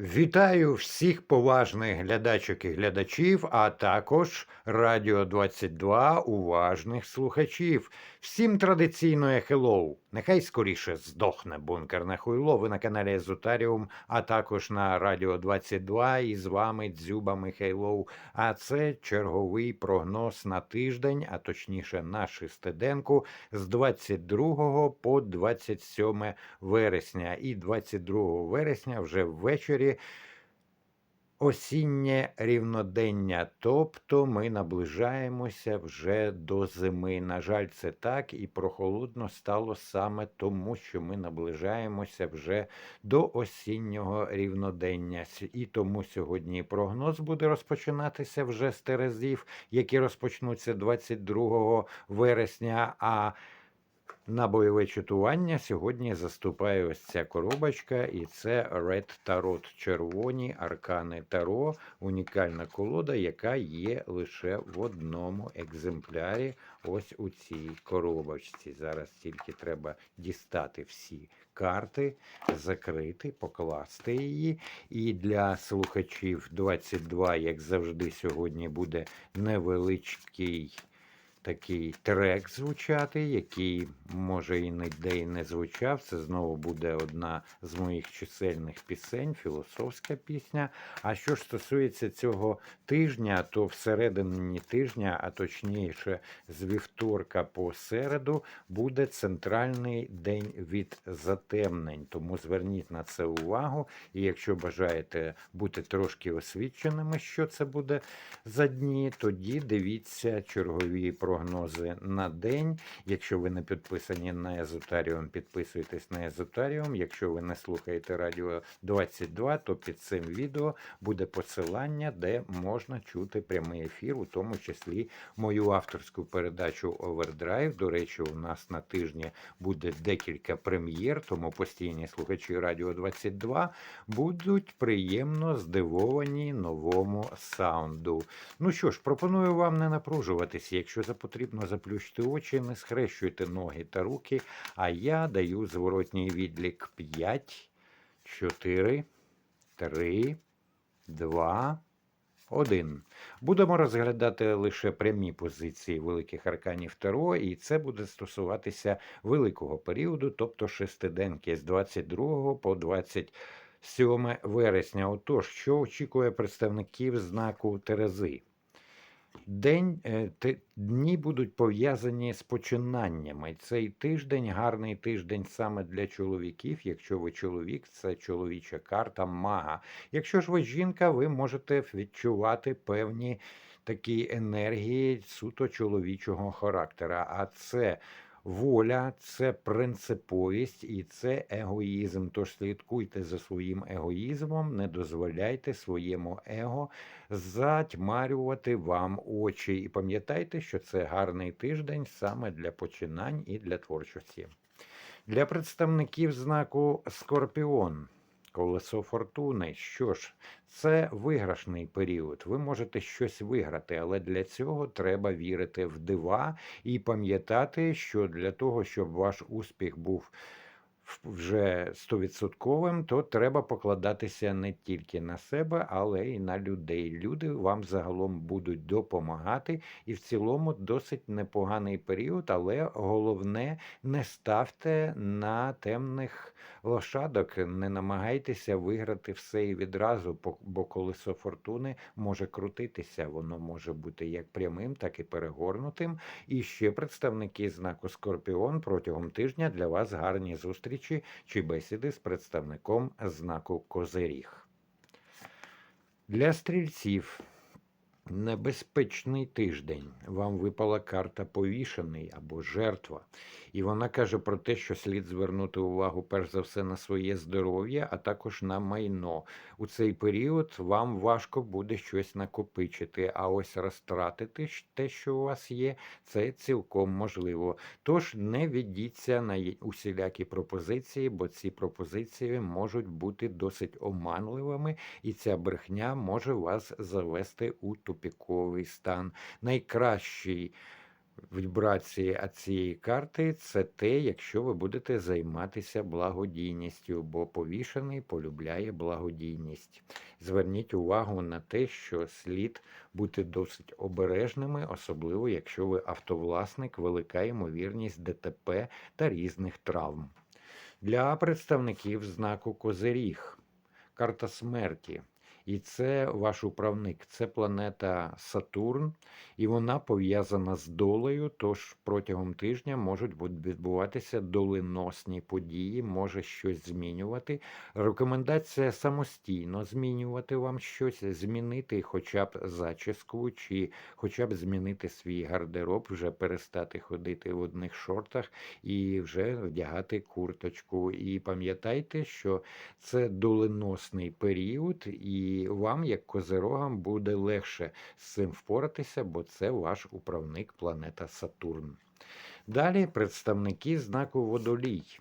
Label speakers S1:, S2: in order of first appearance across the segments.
S1: Вітаю всіх поважних глядачок і глядачів, а також Радіо 22 уважних слухачів. Всім традиційно хеллоу. Нехай скоріше здохне бункерне хуйло. Ви на каналі Езотаріум, а також на Радіо 22 і з вами Дзюба Михайлов. А це черговий прогноз на тиждень, а точніше на шестиденку з 22 по 27 вересня. І 22 вересня вже ввечері осіннє рівнодення, тобто ми наближаємося вже до зими. На жаль, це так, і прохолодно стало саме тому, що ми наближаємося вже до осіннього рівнодення. І тому сьогодні прогноз буде розпочинатися вже з терезів, які розпочнуться 22 вересня. А на бойове чатування сьогодні заступає ось ця коробочка, і це Red Tarot червоні аркани Таро, унікальна колода, яка є лише в одному екземплярі. Ось у цій коробочці. Зараз тільки треба дістати всі карти, закрити, покласти її. І для слухачів 22, як завжди, сьогодні буде невеличкий такий трек звучати, який може і ніде і не звучав. Це знову буде одна з моїх чисельних пісень, філософська пісня. А що ж стосується цього тижня, то всередині тижня, а точніше з вівторка по середу, буде центральний день від затемнень. Тому зверніть на це увагу. І якщо бажаєте бути трошки освіченими, що це буде за дні, тоді дивіться чергові прогнози на день. Якщо ви не підписані на Езотаріум, підписуйтесь на Езотаріум. Якщо ви не слухаєте Радіо 22, то під цим відео буде посилання, де можна чути прямий ефір, у тому числі мою авторську передачу Овердрайв. До речі, у нас на тижні буде декілька прем'єр, тому постійні слухачі Радіо 22 будуть приємно здивовані новому саунду. Ну що ж, пропоную вам не напружуватися. Якщо за потрібно заплющити очі, не схрещуйте ноги та руки. А я даю зворотній відлік 5, 4, 3, 2, 1. Будемо розглядати лише прямі позиції великих арканів Таро, і це буде стосуватися великого періоду, тобто шестиденки з 22 по 27 вересня. Отож, що очікує представників знаку Терези? День, е, дні будуть пов'язані з починаннями. Цей тиждень гарний тиждень саме для чоловіків. Якщо ви чоловік, це чоловіча карта мага. Якщо ж ви жінка, ви можете відчувати певні такі енергії суто чоловічого характера. А це воля, це принциповість і це егоїзм. Тож слідкуйте за своїм егоїзмом, не дозволяйте своєму его затьмарювати вам очі. І пам'ятайте, що це гарний тиждень саме для починань і для творчості. Для представників знаку Скорпіон. Колесо фортуни. Що ж, це виграшний період. Ви можете щось виграти, але для цього треба вірити в дива і пам'ятати, що для того, щоб ваш успіх був вже стовідсотковим, то треба покладатися не тільки на себе, але й на людей. Люди вам загалом будуть допомагати, і в цілому досить непоганий період, але головне не ставте на темних лошадок, не намагайтеся виграти все і відразу, бо колесо фортуни може крутитися. Воно може бути як прямим, так і перегорнутим. І ще представники знаку Скорпіон протягом тижня для вас гарні зустрічі чи бесіди з представником знаку Козиріг. Для стрільців небезпечний тиждень. Вам випала карта повішений або жертва. І вона каже про те, що слід звернути увагу перш за все на своє здоров'я, а також на майно. У цей період вам важко буде щось накопичити, а ось розтратити те, що у вас є, це цілком можливо. Тож не ведіться на усілякі пропозиції, бо ці пропозиції можуть бути досить оманливими, і ця брехня може вас завести у тупіковий стан. Найкращий Вібрації цієї карти це те, якщо ви будете займатися благодійністю, бо повішений полюбляє благодійність. Зверніть увагу на те, що слід бути досить обережними, особливо якщо ви автовласник, велика ймовірність ДТП та різних травм. Для представників знаку Козиріг карта смерті. І це ваш управник, це планета Сатурн, і вона пов'язана з долею. Тож протягом тижня можуть відбуватися доленосні події, може щось змінювати. Рекомендація самостійно змінювати вам щось, змінити хоча б зачіску, чи хоча б змінити свій гардероб, вже перестати ходити в одних шортах і вже вдягати курточку. І пам'ятайте, що це доленосний період. і і вам, як козирогам, буде легше з цим впоратися, бо це ваш управник планета Сатурн. Далі представники знаку водолій.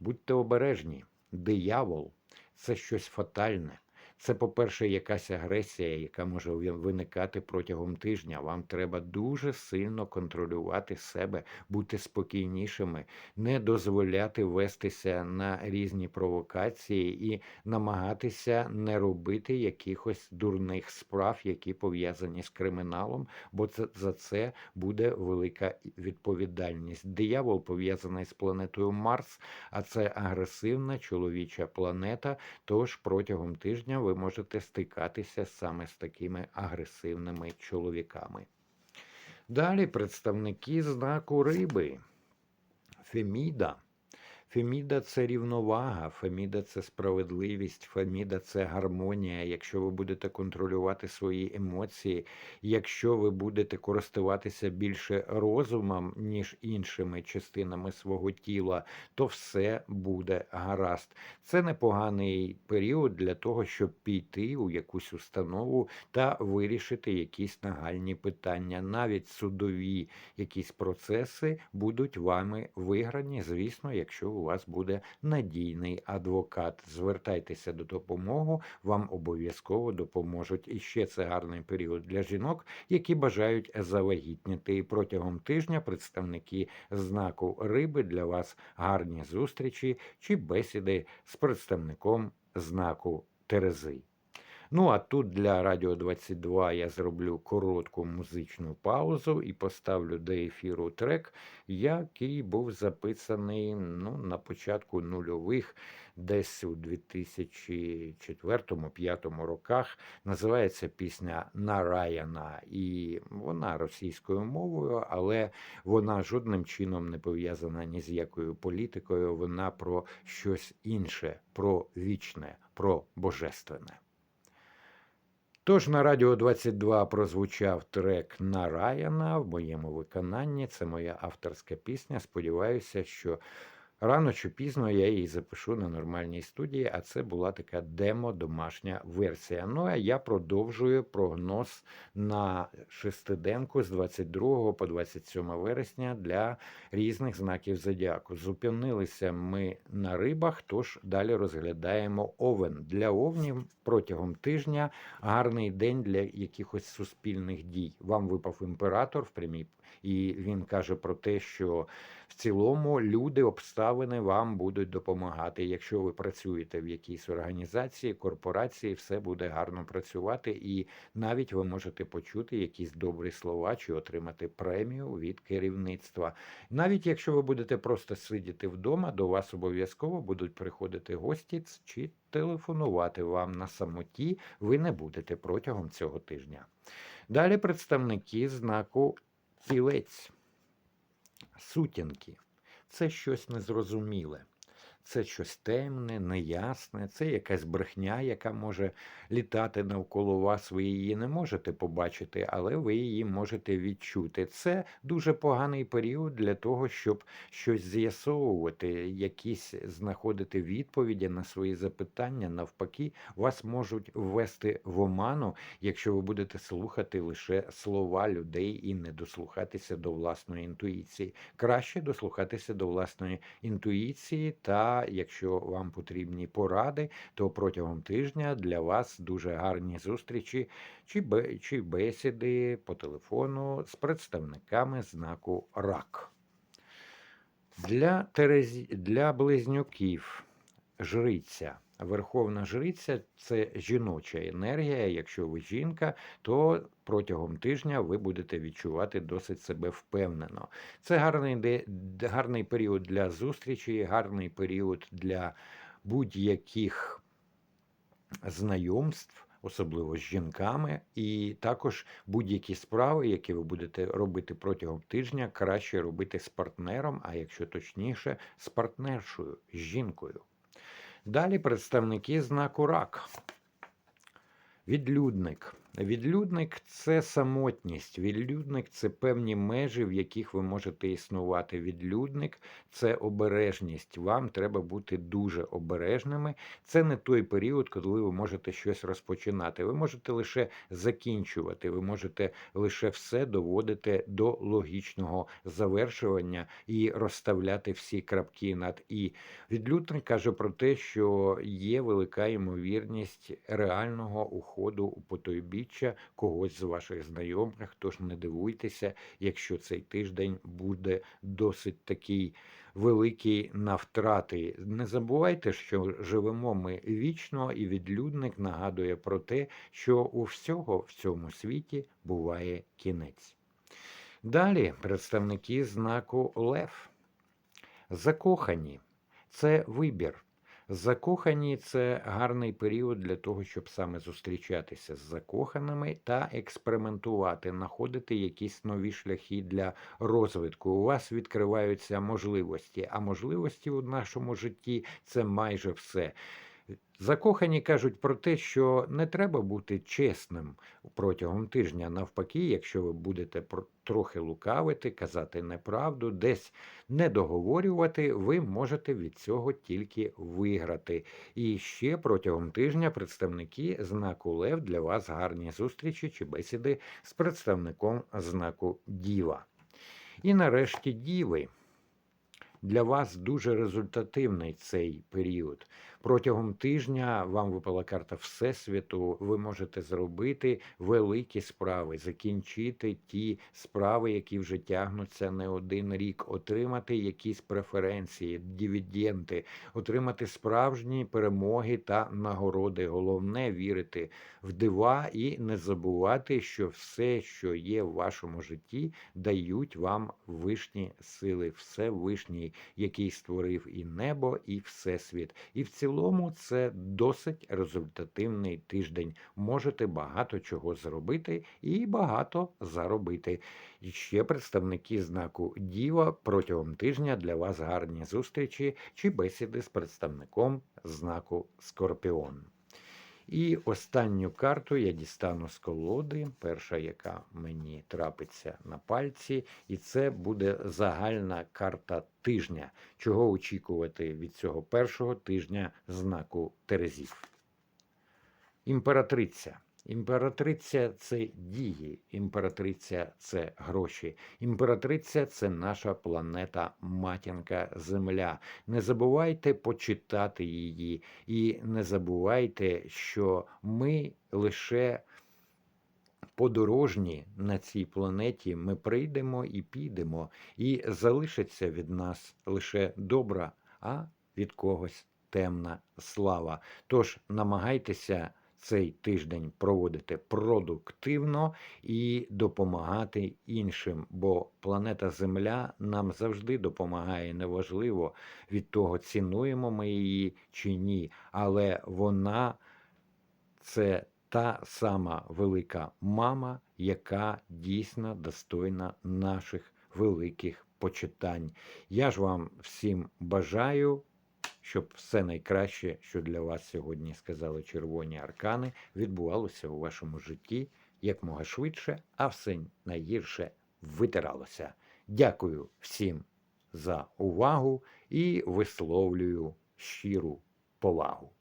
S1: Будьте обережні, диявол це щось фатальне. Це, по-перше, якась агресія, яка може виникати протягом тижня. Вам треба дуже сильно контролювати себе, бути спокійнішими, не дозволяти вестися на різні провокації і намагатися не робити якихось дурних справ, які пов'язані з криміналом, бо це за це буде велика відповідальність. Диявол пов'язаний з планетою Марс, а це агресивна чоловіча планета. Тож протягом тижня ви можете стикатися саме з такими агресивними чоловіками. Далі представники знаку риби. Феміда. Феміда це рівновага, Феміда це справедливість, Феміда це гармонія. Якщо ви будете контролювати свої емоції, якщо ви будете користуватися більше розумом, ніж іншими частинами свого тіла, то все буде гаразд. Це непоганий період для того, щоб піти у якусь установу та вирішити якісь нагальні питання. Навіть судові якісь процеси будуть вами виграні, звісно, якщо у вас буде надійний адвокат. Звертайтеся до допомоги, вам обов'язково допоможуть. І ще це гарний період для жінок, які бажають завагітніти. І протягом тижня представники знаку риби для вас гарні зустрічі чи бесіди з представником знаку Терези. Ну, а тут для Радіо 22 я зроблю коротку музичну паузу і поставлю до ефіру трек, який був записаний ну, на початку нульових, десь у 2004-2005 роках. Називається пісня Нараяна. І вона російською мовою, але вона жодним чином не пов'язана ні з якою політикою. Вона про щось інше, про вічне, про божественне. Тож на Радіо 22 прозвучав трек Нараяна в моєму виконанні. Це моя авторська пісня. Сподіваюся, що Рано чи пізно я її запишу на нормальній студії, а це була така демо-домашня версія. Ну а я продовжую прогноз на шестиденку з 22 по 27 вересня для різних знаків зодіаку. Зупинилися ми на рибах, тож далі розглядаємо овен. Для овнів протягом тижня гарний день для якихось суспільних дій. Вам випав імператор в прямій, і він каже про те, що в цілому люди, обставини вам будуть допомагати. Якщо ви працюєте в якійсь організації, корпорації, все буде гарно працювати, і навіть ви можете почути якісь добрі слова чи отримати премію від керівництва. Навіть якщо ви будете просто сидіти вдома, до вас обов'язково будуть приходити гості чи телефонувати вам на самоті. Ви не будете протягом цього тижня. Далі представники знаку тілець сутінки. Це щось незрозуміле це щось темне, неясне, це якась брехня, яка може літати навколо вас. Ви її не можете побачити, але ви її можете відчути. Це дуже поганий період для того, щоб щось з'ясовувати, якісь знаходити відповіді на свої запитання. Навпаки, вас можуть ввести в оману, якщо ви будете слухати лише слова людей і не дослухатися до власної інтуїції. Краще дослухатися до власної інтуїції та Якщо вам потрібні поради, то протягом тижня для вас дуже гарні зустрічі чи, бе- чи бесіди по телефону з представниками знаку РАК. Для, Терезі... для близнюків жриця. Верховна жриця це жіноча енергія. Якщо ви жінка, то протягом тижня ви будете відчувати досить себе впевнено. Це гарний, гарний період для зустрічі, гарний період для будь-яких знайомств. Особливо з жінками, і також будь-які справи, які ви будете робити протягом тижня, краще робити з партнером, а якщо точніше, з партнершою, з жінкою. Далі представники знаку рак. Відлюдник. Відлюдник це самотність. Відлюдник це певні межі, в яких ви можете існувати. Відлюдник це обережність. Вам треба бути дуже обережними. Це не той період, коли ви можете щось розпочинати. Ви можете лише закінчувати, ви можете лише все доводити до логічного завершування і розставляти всі крапки над і. Відлюдник каже про те, що є велика ймовірність реального уходу у потойбіччя когось з ваших знайомих. Тож не дивуйтеся, якщо цей тиждень буде досить такий великий на втрати. Не забувайте, що живемо ми вічно, і відлюдник нагадує про те, що у всього в цьому світі буває кінець. Далі представники знаку Лев. Закохані це вибір. Закохані це гарний період для того, щоб саме зустрічатися з закоханими та експериментувати, знаходити якісь нові шляхи для розвитку. У вас відкриваються можливості, а можливості у нашому житті це майже все. Закохані кажуть про те, що не треба бути чесним протягом тижня. Навпаки, якщо ви будете трохи лукавити, казати неправду, десь не договорювати, ви можете від цього тільки виграти. І ще протягом тижня представники знаку Лев для вас гарні зустрічі чи бесіди з представником знаку Діва. І нарешті Діви. Для вас дуже результативний цей період. Протягом тижня вам випала карта Всесвіту. Ви можете зробити великі справи, закінчити ті справи, які вже тягнуться не один рік, отримати якісь преференції, дивіденти, отримати справжні перемоги та нагороди. Головне вірити в дива і не забувати, що все, що є в вашому житті, дають вам вишні сили, все вишній, який створив і небо, і всесвіт. І в цілому це досить результативний тиждень. Можете багато чого зробити і багато заробити. І ще представники знаку Діва протягом тижня для вас гарні зустрічі чи бесіди з представником знаку Скорпіон. І останню карту я дістану з колоди, перша, яка мені трапиться на пальці, і це буде загальна карта тижня, чого очікувати від цього першого тижня знаку Терезів. Імператриця. Імператриця це дії, імператриця це гроші. Імператриця це наша планета матінка Земля. Не забувайте почитати її, і не забувайте, що ми лише подорожні на цій планеті. Ми прийдемо і підемо, і залишиться від нас лише добра, а від когось темна слава. Тож намагайтеся цей тиждень проводити продуктивно і допомагати іншим, бо планета Земля нам завжди допомагає. Неважливо від того, цінуємо ми її чи ні, але вона це та сама велика мама, яка дійсно достойна наших великих почитань. Я ж вам всім бажаю щоб все найкраще, що для вас сьогодні сказали червоні аркани, відбувалося у вашому житті якмога швидше, а все найгірше витиралося. Дякую всім за увагу і висловлюю щиру повагу.